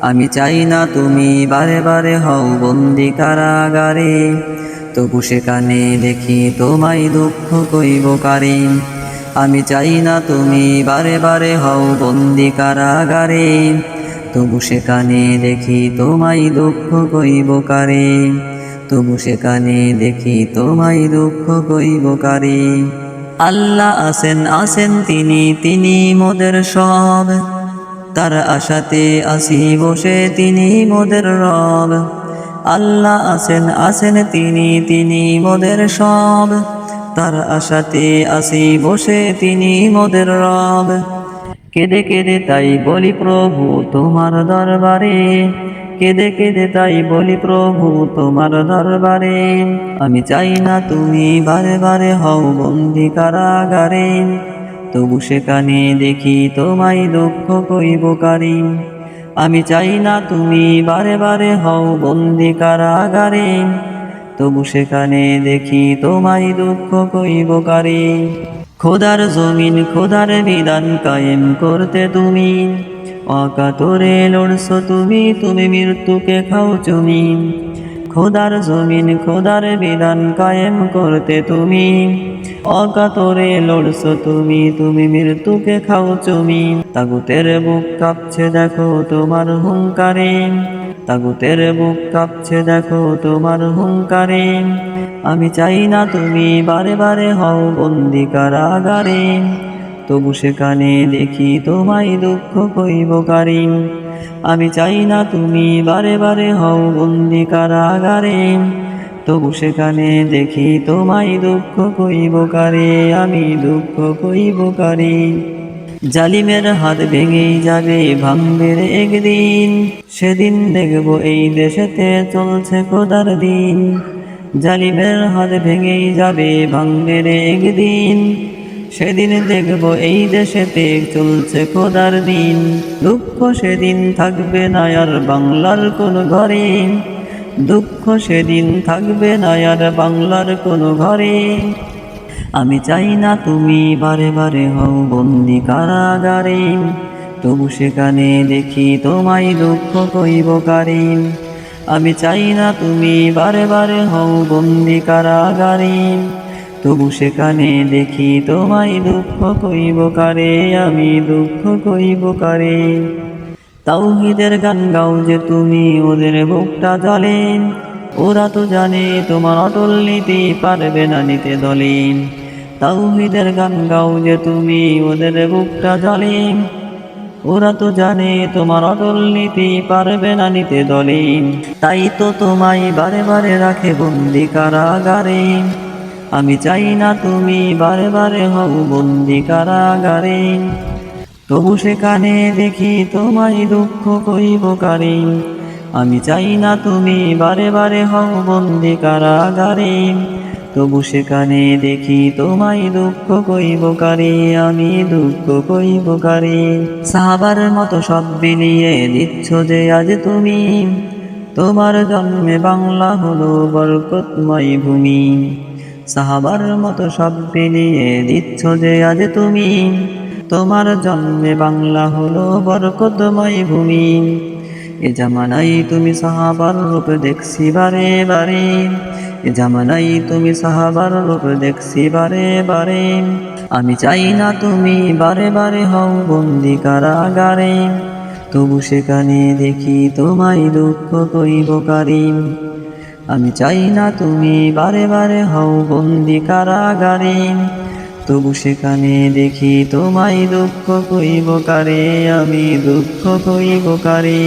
আমি চাই না তুমি বারে বারে হও বন্দি কারাগারে। তবু সেখানে দেখি তোমায় দুঃখ কইব কারে। আমি চাই না তুমি বারে বারে হও বন্দি কারাগারে। তবু সেখানে দেখি তোমায় দুঃখ কইব কারে। তবু সেখানে দেখি তোমায় দুঃখ কইব কারে। আল্লাহ আসেন আসেন তিনি তিনি মোদের সব। তার আশাতে আসি বসে তিনি মোদের রব। আল্লাহ আসেন আসেন তিনি তিনি মোদের সব। তার আশাতে আসি বসে তিনি মোদের রব। কেঁদে কেঁদে তাই বলি প্রভু তোমার দরবারে। কেঁদে কেঁদে তাই বলি প্রভু তোমার দরবারে। আমি চাই না তুমি বারে বারে হও বন্দি কারাগারে। তবু সেখানে দেখি তোমায় দুঃখ কইব কারি আমি চাই না তুমি বারে বারে হও বন্দি কারাগারে। তবু সেখানে দেখি তোমায় দুঃখ কইব কারি খোদার জমিন, খোদার বিধান কায়েম করতে তুমি। অকাতরে লড়ছ তুমি তুমি মৃত্যুকে খাও চুমি খোদার জমিন, খোদার বিধান কায়েম করতে তুমি। অকাতরে লড়ছো তুমি তুমি মৃত্যুকে খাও চুমি তাগুতের বুক কাঁপছে দেখো তোমার হুঙ্কারে। তাগুতের বুক কাঁপছে দেখো তোমার হুঙ্কারে। আমি চাই না তুমি বারে বারে হও বন্দি কারাগারে। তবু সেখানে দেখি তোমায় দুঃখ কইব কারিম। আমি চাই না তুমি বারে বারে হও বন্দি কারাগারে। তবু সেখানে দেখি তোমায় দুঃখ কইব কারে, আমি দুঃখ কইব কারে। জালিমের হাত ভেঙেই যাবে ভাঙবে একদিন। সেদিন দেখব এই দেশেতে চলছে খোদার দিন। জালিমের হাত ভেঙেই যাবে ভাঙবে একদিন। সেদিন দেখব এই দেশেতে চলছে খোদার দিন। দুঃখ সেদিন থাকবে না আর বাংলার কোনো ঘরে। দুঃখ সেদিন থাকবে না আর বাংলার কোনো ঘরে। আমি চাই না তুমি বারে বারে হও বন্দি কারাগারে। তবু সেখানে দেখি তোমায় দুঃখ কইব কারে। আমি চাই না তুমি বারে বারে হও বন্দি কারাগারে। তবু সেখানে দেখি তোমায় দুঃখ কইব কারে, আমি দুঃখ কইব কারে। তাওহিদের গান গাও যে তুমি ওদের বুকটা জলে ওরা তো জানে তোমার অটল নিতে পারবে না নিতে দলে তাওহিদের গান গাও যে তুমি ওদের বুকটা জলে ওরা তো জানে তোমার অটল নীতি পারবে না নিতে দলে তাই তো তোমায় বারে বারে রাখে বন্দি কারাগারে। আমি চাই না তুমি বারে বারে হও বন্দি কারাগারে। তবু সেখানে দেখি তোমায় দুঃখ কইব কারে। আমি চাই না তুমি বারে বারে হও বন্দি কারাগারে। তবু সেখানে দেখি তোমায় দুঃখ কইব কারে, আমি দুঃখ কইব কারে। সাহাবার মতো সব বিলিয়ে দিচ্ছ যে আজ তুমি। তোমার জন্মে বাংলা হলো বরকতময় ভূমি। সাহাবার মতো সব বিলিয়ে দিচ্ছ যে আজ তুমি। তোমার জন্মে বাংলা হলো বরকতময় ভূমি। এ জামানাই তুমি সাহাবার রূপ দেখছি বারে বারে। এ জামানাই তুমি সাহাবার রূপ দেখছি বারে বারে। আমি চাই না তুমি বারে বারে হও বন্দি কারাগারে। তবু সেখানে দেখি তোমায় দুঃখ কইব কারিম। আমি চাই না তুমি বারে বারে হও বন্দি কারাগারে। তবু সেখানে দেখি তোমায় দুঃখ কইব কারে, আমি দুঃখ কইব কারে।